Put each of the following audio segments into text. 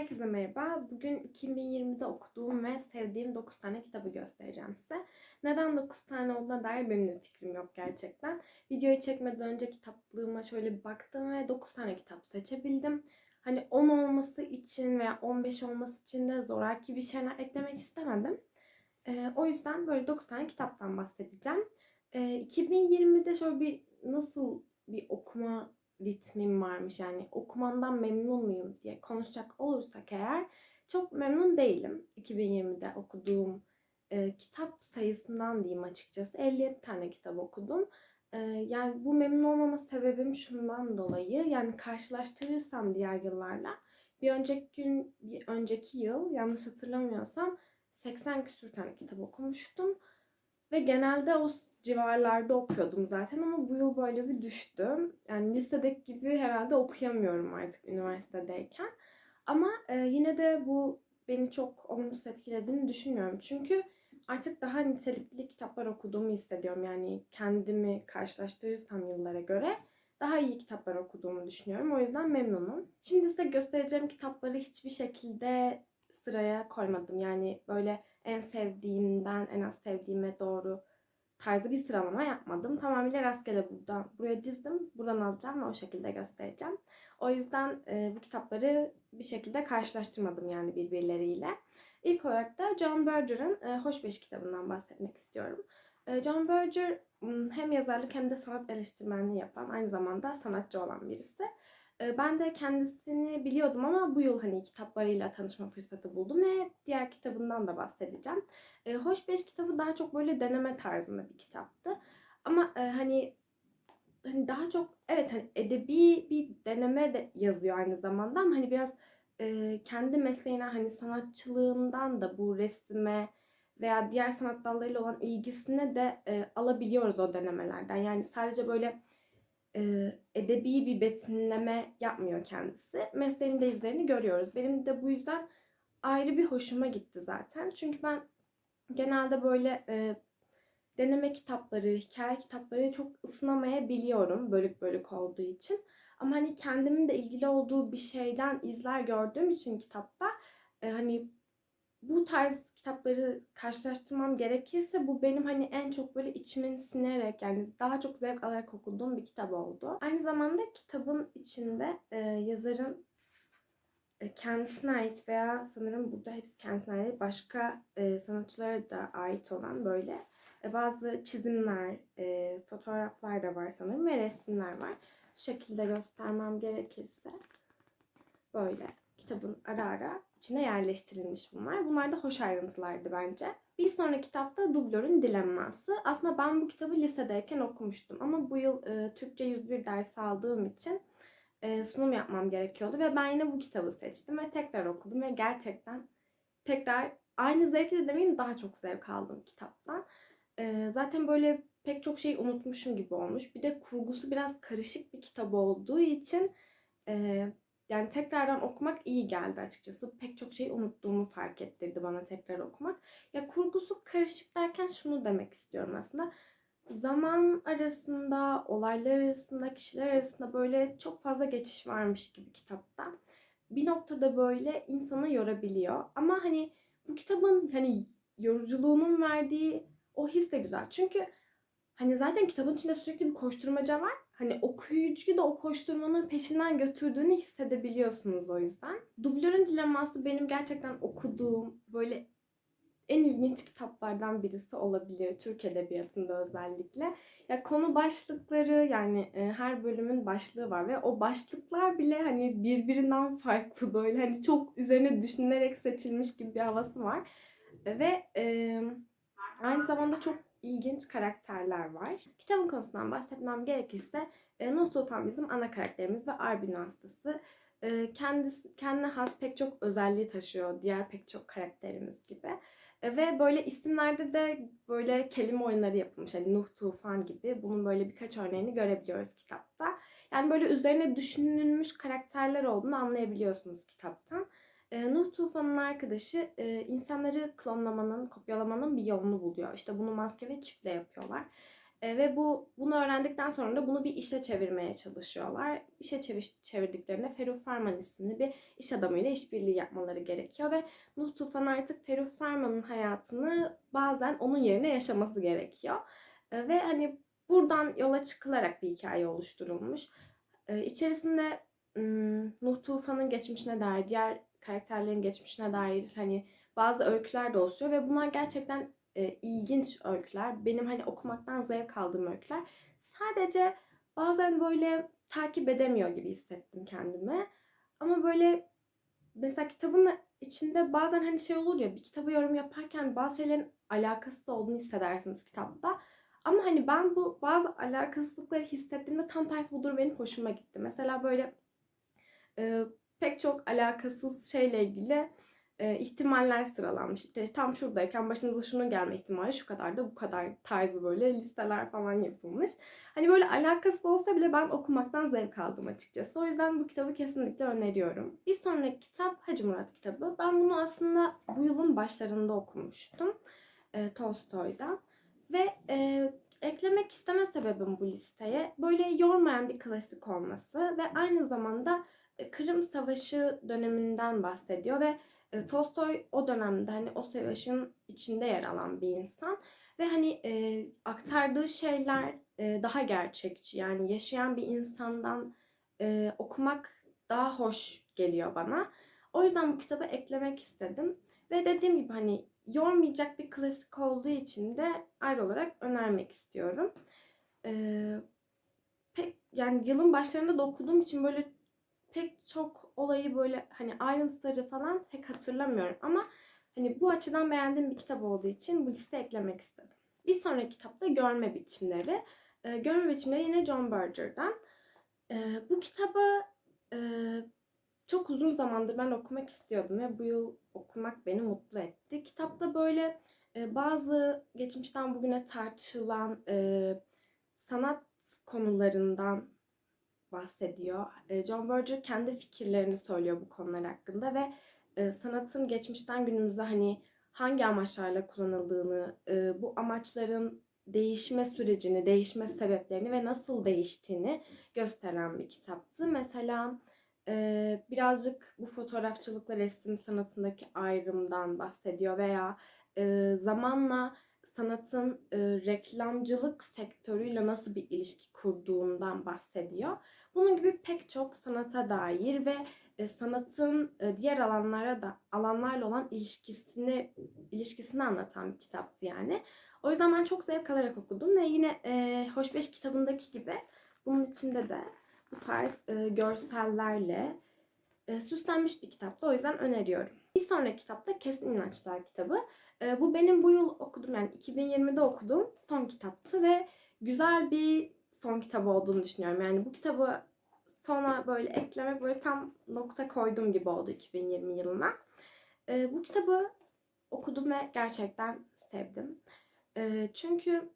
Herkese merhaba. Bugün 2020'de okuduğum ve sevdiğim 9 tane kitabı göstereceğim size. Neden 9 tane olduğuna dair benim de fikrim yok gerçekten. Videoyu çekmeden önce kitaplığıma şöyle bir baktım ve 9 tane kitap seçebildim. Hani 10 olması için veya 15 olması için de zoraki bir şeyler eklemek istemedim. Ee, o yüzden böyle 9 tane kitaptan bahsedeceğim. Ee, 2020'de şöyle bir nasıl bir okuma ritmim varmış. Yani okumamdan memnun muyum diye konuşacak olursak eğer çok memnun değilim. 2020'de okuduğum e, kitap sayısından diyeyim açıkçası. 57 tane kitap okudum. E, yani bu memnun olmama sebebim şundan dolayı yani karşılaştırırsam diğer yıllarla bir önceki gün bir önceki yıl yanlış hatırlamıyorsam 80 küsür tane kitap okumuştum. Ve genelde o civarlarda okuyordum zaten ama bu yıl böyle bir düştüm. Yani lisedeki gibi herhalde okuyamıyorum artık üniversitedeyken. Ama e, yine de bu beni çok olumsuz etkilediğini düşünmüyorum. Çünkü artık daha nitelikli kitaplar okuduğumu hissediyorum. Yani kendimi karşılaştırırsam yıllara göre daha iyi kitaplar okuduğumu düşünüyorum. O yüzden memnunum. Şimdi size göstereceğim kitapları hiçbir şekilde sıraya koymadım. Yani böyle en sevdiğimden en az sevdiğime doğru tarzı bir sıralama yapmadım. Tamamıyla rastgele buradan buraya dizdim. Buradan alacağım ve o şekilde göstereceğim. O yüzden e, bu kitapları bir şekilde karşılaştırmadım yani birbirleriyle. İlk olarak da John Berger'ın e, Hoş Beş kitabından bahsetmek istiyorum. E, John Berger hem yazarlık hem de sanat eleştirmenliği yapan, aynı zamanda sanatçı olan birisi. E, ben de kendisini biliyordum ama bu yıl hani kitaplarıyla tanışma fırsatı buldum ve diğer kitabından da bahsedeceğim. E, Hoş Beş kitabı daha çok böyle deneme tarzında bir kitaptı. Ama e, hani hani daha çok evet hani edebi bir deneme de yazıyor aynı zamanda ama hani biraz e, kendi mesleğine hani sanatçılığından da bu resme veya diğer sanat dallarıyla olan ilgisine de e, alabiliyoruz o denemelerden. Yani sadece böyle e, edebi bir betimleme yapmıyor kendisi. Mesleğinde izlerini görüyoruz. Benim de bu yüzden ayrı bir hoşuma gitti zaten. Çünkü ben genelde böyle e, deneme kitapları, hikaye kitapları çok ısınamayabiliyorum bölük bölük olduğu için. Ama hani kendimin de ilgili olduğu bir şeyden izler gördüğüm için kitapta e, hani bu tarz kitapları karşılaştırmam gerekirse bu benim hani en çok böyle içimin sinerek yani daha çok zevk alarak okuduğum bir kitap oldu. Aynı zamanda kitabın içinde e, yazarın e, kendisine ait veya sanırım burada hepsi kendisine ait başka e, sanatçılara da ait olan böyle e, bazı çizimler, e, fotoğraflar da var sanırım ve resimler var. Şu şekilde göstermem gerekirse böyle kitabın ara ara içine yerleştirilmiş bunlar. Bunlar da hoş ayrıntılardı bence. Bir sonraki kitapta Dublör'ün Dilemması. Aslında ben bu kitabı lisedeyken okumuştum ama bu yıl e, Türkçe 101 dersi aldığım için e, sunum yapmam gerekiyordu ve ben yine bu kitabı seçtim ve tekrar okudum ve gerçekten tekrar aynı zevkle de demeyeyim daha çok zevk aldım kitaptan. E, zaten böyle pek çok şey unutmuşum gibi olmuş. Bir de kurgusu biraz karışık bir kitap olduğu için e, yani tekrardan okumak iyi geldi açıkçası. Pek çok şeyi unuttuğumu fark ettirdi bana tekrar okumak. Ya kurgusu karışık derken şunu demek istiyorum aslında. Zaman arasında, olaylar arasında, kişiler arasında böyle çok fazla geçiş varmış gibi kitapta. Bir noktada böyle insanı yorabiliyor. Ama hani bu kitabın hani yoruculuğunun verdiği o his de güzel. Çünkü hani zaten kitabın içinde sürekli bir koşturmaca var hani okuyucuyu da o koşturmanın peşinden götürdüğünü hissedebiliyorsunuz o yüzden. Dublörün Dileması benim gerçekten okuduğum böyle en ilginç kitaplardan birisi olabilir Türk Edebiyatı'nda özellikle. Ya konu başlıkları yani e, her bölümün başlığı var ve o başlıklar bile hani birbirinden farklı böyle hani çok üzerine düşünülerek seçilmiş gibi bir havası var. Ve e, aynı zamanda çok ilginç karakterler var. Kitabın konusundan bahsetmem gerekirse e, Nuh Tufan bizim ana karakterimiz ve albino hastası. E, kendisi, kendine has pek çok özelliği taşıyor diğer pek çok karakterimiz gibi. E, ve böyle isimlerde de böyle kelime oyunları yapılmış. Yani Nuh Tufan gibi. Bunun böyle birkaç örneğini görebiliyoruz kitapta. Yani böyle üzerine düşünülmüş karakterler olduğunu anlayabiliyorsunuz kitaptan. E, Nuh Tufan'ın arkadaşı insanları klonlamanın, kopyalamanın bir yolunu buluyor. İşte bunu maske ve çiple yapıyorlar. Ve bu bunu öğrendikten sonra da bunu bir işe çevirmeye çalışıyorlar. İşe çevir, çevirdiklerinde Ferruh Ferman isimli bir iş adamıyla işbirliği yapmaları gerekiyor ve Nuh Tufan artık Ferruh Ferman'ın hayatını bazen onun yerine yaşaması gerekiyor. Ve hani buradan yola çıkılarak bir hikaye oluşturulmuş. E, içerisinde Nuh Tufan'ın geçmişine dair, diğer karakterlerin geçmişine dair hani bazı öyküler de oluşuyor ve bunlar gerçekten e, ilginç öyküler. Benim hani okumaktan zevk aldığım öyküler. Sadece bazen böyle takip edemiyor gibi hissettim kendimi. Ama böyle mesela kitabın içinde bazen hani şey olur ya bir kitabı yorum yaparken bazı şeylerin alakası da olduğunu hissedersiniz kitapta. Ama hani ben bu bazı alakasızlıkları hissettiğimde tam tersi bu durum benim hoşuma gitti. Mesela böyle e, pek çok alakasız şeyle ilgili e, ihtimaller sıralanmış. İşte tam şuradayken başınıza şunun gelme ihtimali şu kadar da bu kadar tarzı böyle listeler falan yapılmış. Hani böyle alakasız olsa bile ben okumaktan zevk aldım açıkçası. O yüzden bu kitabı kesinlikle öneriyorum. Bir sonraki kitap Hacı Murat kitabı. Ben bunu aslında bu yılın başlarında okumuştum. E, Tolstoy'dan. Ve e, eklemek isteme sebebim bu listeye böyle yormayan bir klasik olması ve aynı zamanda Kırım Savaşı döneminden bahsediyor ve e, Tolstoy o dönemde hani o savaşın içinde yer alan bir insan ve hani e, aktardığı şeyler e, daha gerçekçi yani yaşayan bir insandan e, okumak daha hoş geliyor bana. O yüzden bu kitabı eklemek istedim ve dediğim gibi hani yormayacak bir klasik olduğu için de ayrı olarak önermek istiyorum. Ee, pek yani yılın başlarında da okuduğum için böyle pek çok olayı böyle hani ayrıntıları falan pek hatırlamıyorum ama hani bu açıdan beğendiğim bir kitap olduğu için bu liste eklemek istedim. Bir sonraki kitapta Görme Biçimleri. Ee, Görme Biçimleri yine John Berger'dan. Ee, bu kitabı e, çok uzun zamandır ben okumak istiyordum ve bu yıl okumak beni mutlu etti. Kitapta böyle e, bazı geçmişten bugüne tartışılan e, sanat konularından bahsediyor. E, John Berger kendi fikirlerini söylüyor bu konular hakkında ve e, sanatın geçmişten günümüze hani hangi amaçlarla kullanıldığını, e, bu amaçların değişme sürecini, değişme sebeplerini ve nasıl değiştiğini gösteren bir kitaptı. Mesela birazcık bu fotoğrafçılıkla resim sanatındaki ayrımdan bahsediyor veya zamanla sanatın reklamcılık sektörüyle nasıl bir ilişki kurduğundan bahsediyor. Bunun gibi pek çok sanata dair ve e, sanatın e, diğer alanlara da alanlarla olan ilişkisini ilişkisini anlatan bir kitaptı yani. O yüzden ben çok zevk alarak okudum ve yine e, Hoşbeş kitabındaki gibi bunun içinde de bu tarz e, görsellerle e, süslenmiş bir kitaptı. O yüzden öneriyorum. Bir sonraki kitapta Kesin İnançlar kitabı. E, bu benim bu yıl okudum yani 2020'de okuduğum son kitaptı ve güzel bir son kitabı olduğunu düşünüyorum. Yani bu kitabı sona böyle eklemek böyle tam nokta koydum gibi oldu 2020 yılına. E, bu kitabı okudum ve gerçekten sevdim. E, çünkü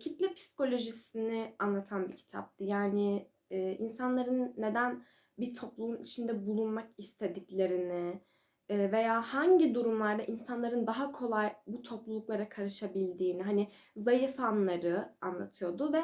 kitle psikolojisini anlatan bir kitaptı. Yani e, insanların neden bir toplumun içinde bulunmak istediklerini e, veya hangi durumlarda insanların daha kolay bu topluluklara karışabildiğini, hani zayıf anları anlatıyordu ve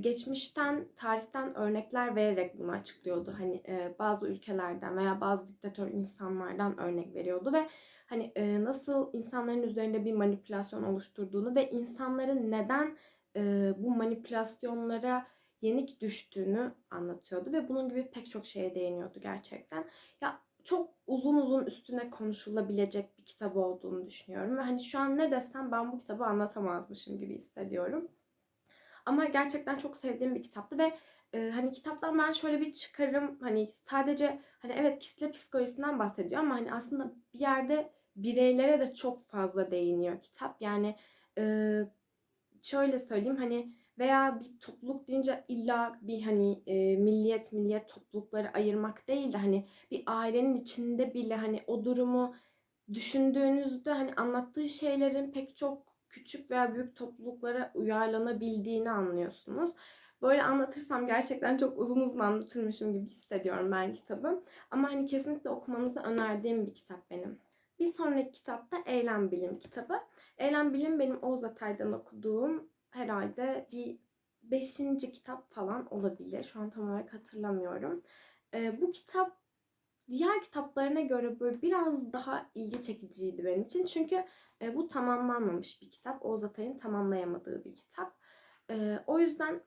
geçmişten, tarihten örnekler vererek bunu açıklıyordu. Hani bazı ülkelerden veya bazı diktatör insanlardan örnek veriyordu ve hani nasıl insanların üzerinde bir manipülasyon oluşturduğunu ve insanların neden bu manipülasyonlara yenik düştüğünü anlatıyordu ve bunun gibi pek çok şeye değiniyordu gerçekten. Ya çok uzun uzun üstüne konuşulabilecek bir kitap olduğunu düşünüyorum ve hani şu an ne desem ben bu kitabı anlatamazmışım gibi hissediyorum. Ama gerçekten çok sevdiğim bir kitaptı ve e, hani kitaptan ben şöyle bir çıkarım hani sadece hani evet kitle psikolojisinden bahsediyor ama hani aslında bir yerde bireylere de çok fazla değiniyor kitap. Yani e, şöyle söyleyeyim hani veya bir topluluk deyince illa bir hani e, milliyet milliyet toplulukları ayırmak değil de hani bir ailenin içinde bile hani o durumu düşündüğünüzde hani anlattığı şeylerin pek çok küçük veya büyük topluluklara uyarlanabildiğini anlıyorsunuz. Böyle anlatırsam gerçekten çok uzun uzun anlatırmışım gibi hissediyorum ben kitabı. Ama hani kesinlikle okumanızı önerdiğim bir kitap benim. Bir sonraki kitap da Eylem Bilim kitabı. Eylem Bilim benim Oğuz Atay'dan okuduğum herhalde bir beşinci kitap falan olabilir. Şu an tam olarak hatırlamıyorum. Ee, bu kitap diğer kitaplarına göre böyle biraz daha ilgi çekiciydi benim için. Çünkü e, bu tamamlanmamış bir kitap. Oğuz Atay'ın tamamlayamadığı bir kitap. E, o yüzden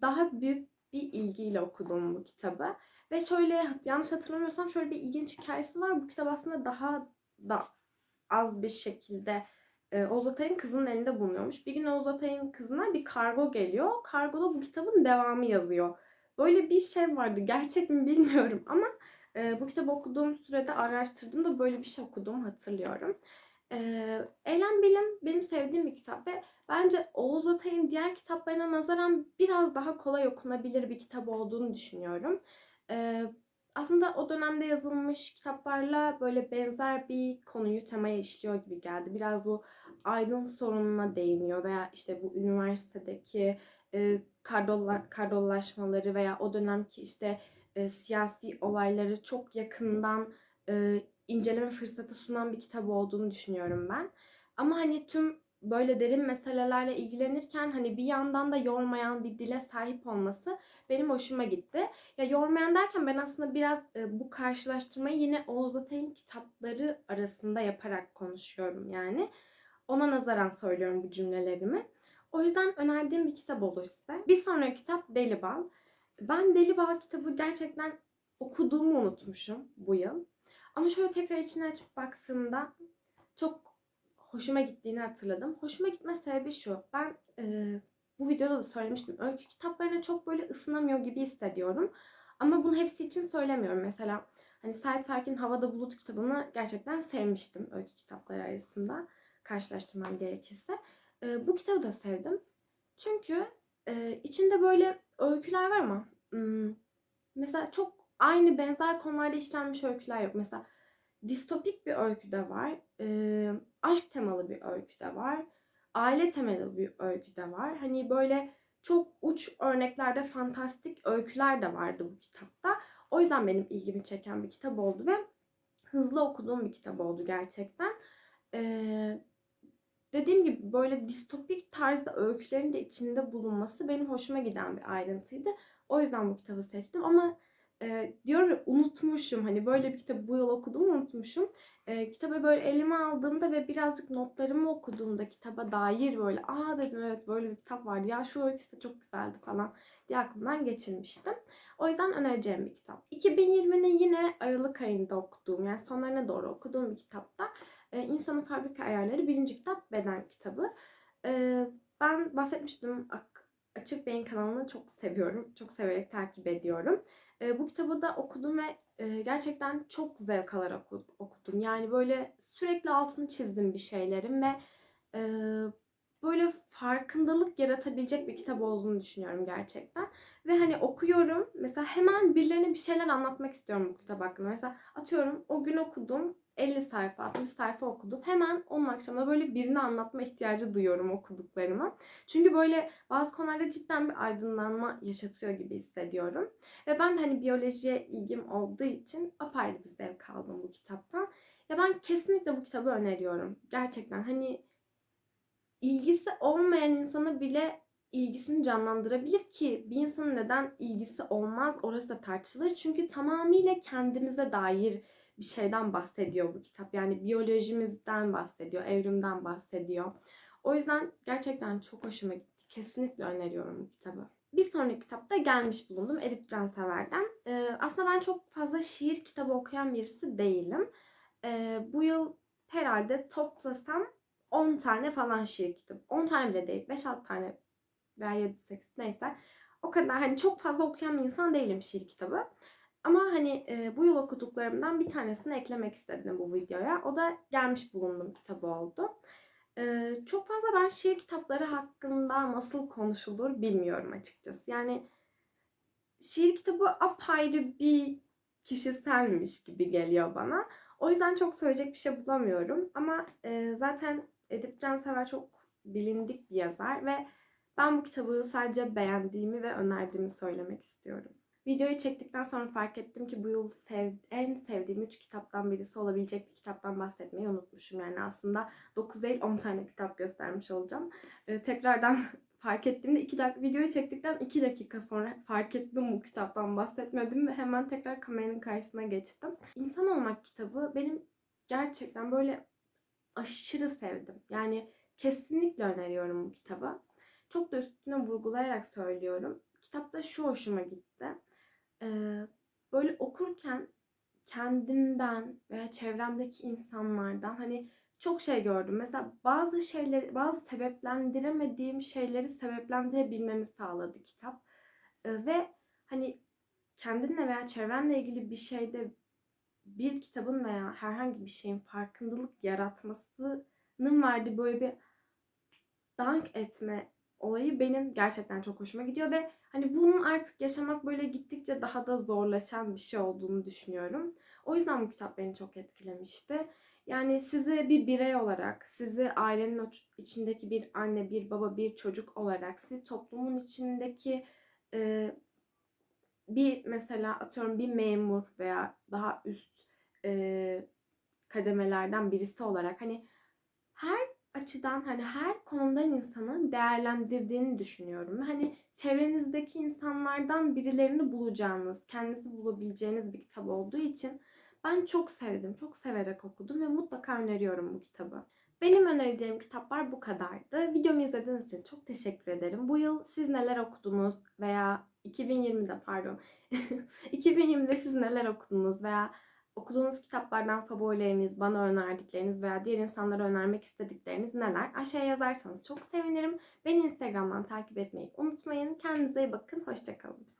daha büyük bir ilgiyle okudum bu kitabı. Ve şöyle yanlış hatırlamıyorsam şöyle bir ilginç hikayesi var. Bu kitap aslında daha da az bir şekilde e, Oğuz Atay'ın kızının elinde bulunuyormuş. Bir gün Oğuz Atay'ın kızına bir kargo geliyor. Kargoda bu kitabın devamı yazıyor. Böyle bir şey vardı. Gerçek mi bilmiyorum ama e, bu kitabı okuduğum sürede araştırdığımda böyle bir şey okudum hatırlıyorum. E, Eylem Bilim benim sevdiğim bir kitap ve bence Oğuz Atay'ın diğer kitaplarına nazaran biraz daha kolay okunabilir bir kitap olduğunu düşünüyorum. E, aslında o dönemde yazılmış kitaplarla böyle benzer bir konuyu temaya işliyor gibi geldi. Biraz bu aydın sorununa değiniyor veya işte bu üniversitedeki e, kardollaşmaları veya o dönemki işte e, siyasi olayları çok yakından e, inceleme fırsatı sunan bir kitap olduğunu düşünüyorum ben. Ama hani tüm böyle derin meselelerle ilgilenirken hani bir yandan da yormayan bir dile sahip olması benim hoşuma gitti. Ya yormayan derken ben aslında biraz e, bu karşılaştırmayı yine Oğuz Atay'ın kitapları arasında yaparak konuşuyorum yani. Ona nazaran söylüyorum bu cümlelerimi. O yüzden önerdiğim bir kitap olur size. Bir sonraki kitap Deli Bal. Ben Deli Bal kitabı gerçekten okuduğumu unutmuşum bu yıl. Ama şöyle tekrar içine açıp baktığımda çok hoşuma gittiğini hatırladım. Hoşuma gitme sebebi şu. Ben e, bu videoda da söylemiştim. Öykü kitaplarına çok böyle ısınamıyor gibi hissediyorum. Ama bunu hepsi için söylemiyorum. Mesela hani Sait Faik'in Havada Bulut kitabını gerçekten sevmiştim öykü kitapları arasında. Karşılaştırmam gerekirse. E, bu kitabı da sevdim. Çünkü e, içinde böyle öyküler var ama hmm, mesela çok aynı benzer konularda işlenmiş öyküler yok. Mesela distopik bir öykü de var. E, aşk temalı bir öykü de var. Aile temalı bir öykü de var. Hani böyle çok uç örneklerde fantastik öyküler de vardı bu kitapta. O yüzden benim ilgimi çeken bir kitap oldu ve hızlı okuduğum bir kitap oldu gerçekten. Ee, dediğim gibi böyle distopik tarzda öykülerin de içinde bulunması benim hoşuma giden bir ayrıntıydı. O yüzden bu kitabı seçtim ama e, diyorum ya unutmuşum hani böyle bir kitabı bu yıl okuduğumu unutmuşum. E, kitabı böyle elime aldığımda ve birazcık notlarımı okuduğumda kitaba dair böyle aa dedim evet böyle bir kitap vardı ya şu öyküsü de çok güzeldi falan diye aklımdan geçirmiştim. O yüzden önereceğim bir kitap. 2020'nin yine Aralık ayında okuduğum yani sonlarına doğru okuduğum bir kitapta e, İnsanın Fabrika Ayarları birinci kitap Beden kitabı. E, ben bahsetmiştim Açık Beyin kanalını çok seviyorum. Çok severek takip ediyorum. E, bu kitabı da okudum ve e, gerçekten çok zevk alarak okudum. Yani böyle sürekli altını çizdim bir şeylerin ve e, böyle farkındalık yaratabilecek bir kitap olduğunu düşünüyorum gerçekten. Ve hani okuyorum mesela hemen birilerine bir şeyler anlatmak istiyorum bu kitap hakkında. Mesela atıyorum o gün okudum 50 sayfa 60 sayfa okudum. Hemen onun akşamında böyle birine anlatma ihtiyacı duyuyorum okuduklarımı. Çünkü böyle bazı konularda cidden bir aydınlanma yaşatıyor gibi hissediyorum. Ve ben de hani biyolojiye ilgim olduğu için apayrı bir zevk aldım bu kitaptan. Ya ben kesinlikle bu kitabı öneriyorum. Gerçekten hani ilgisi olmayan insana bile ilgisini canlandırabilir ki bir insanın neden ilgisi olmaz orası da tartışılır. Çünkü tamamıyla kendimize dair bir şeyden bahsediyor bu kitap. Yani biyolojimizden bahsediyor, evrimden bahsediyor. O yüzden gerçekten çok hoşuma gitti. Kesinlikle öneriyorum bu kitabı. Bir sonraki kitapta gelmiş bulundum Edip Cansever'den. Ee, aslında ben çok fazla şiir kitabı okuyan birisi değilim. Ee, bu yıl herhalde toplasam 10 tane falan şiir kitabı. 10 tane bile değil. 5-6 tane veya 7-8 neyse. O kadar hani çok fazla okuyan bir insan değilim şiir kitabı. Ama hani e, bu yıl okuduklarımdan bir tanesini eklemek istedim bu videoya. O da gelmiş bulundum kitabı oldu. E, çok fazla ben şiir kitapları hakkında nasıl konuşulur bilmiyorum açıkçası. Yani şiir kitabı apayrı bir kişiselmiş gibi geliyor bana. O yüzden çok söyleyecek bir şey bulamıyorum. Ama e, zaten Edip Cansever çok bilindik bir yazar ve ben bu kitabı sadece beğendiğimi ve önerdiğimi söylemek istiyorum. Videoyu çektikten sonra fark ettim ki bu yıl sev, en sevdiğim 3 kitaptan birisi olabilecek bir kitaptan bahsetmeyi unutmuşum. Yani aslında 9 değil 10 tane kitap göstermiş olacağım. Ee, tekrardan fark ettiğimde 2 dakika videoyu çektikten 2 dakika sonra fark ettim bu kitaptan bahsetmedim ve hemen tekrar kameranın karşısına geçtim. İnsan Olmak kitabı benim gerçekten böyle aşırı sevdim. Yani kesinlikle öneriyorum bu kitabı. Çok da üstüne vurgulayarak söylüyorum. Kitapta şu hoşuma gitti. Ee, böyle okurken kendimden veya çevremdeki insanlardan hani çok şey gördüm. Mesela bazı şeyleri, bazı sebeplendiremediğim şeyleri sebeplendirebilmemi sağladı kitap. Ee, ve hani kendinle veya çevrenle ilgili bir şeyde bir kitabın veya herhangi bir şeyin farkındalık yaratmasının verdiği böyle bir dank etme olayı benim gerçekten çok hoşuma gidiyor ve hani bunun artık yaşamak böyle gittikçe daha da zorlaşan bir şey olduğunu düşünüyorum. O yüzden bu kitap beni çok etkilemişti. Yani sizi bir birey olarak, sizi ailenin içindeki bir anne, bir baba, bir çocuk olarak, sizi toplumun içindeki e, bir mesela atıyorum bir memur veya daha üst e, kademelerden birisi olarak hani her açıdan hani her konudan insanı değerlendirdiğini düşünüyorum. Hani çevrenizdeki insanlardan birilerini bulacağınız, kendinizi bulabileceğiniz bir kitap olduğu için ben çok sevdim. Çok severek okudum ve mutlaka öneriyorum bu kitabı. Benim önereceğim kitaplar bu kadardı. Videomu izlediğiniz için çok teşekkür ederim. Bu yıl siz neler okudunuz veya 2020'de pardon 2020'de siz neler okudunuz veya okuduğunuz kitaplardan favorileriniz, bana önerdikleriniz veya diğer insanlara önermek istedikleriniz neler? Aşağıya yazarsanız çok sevinirim. Beni Instagram'dan takip etmeyi unutmayın. Kendinize iyi bakın. Hoşçakalın.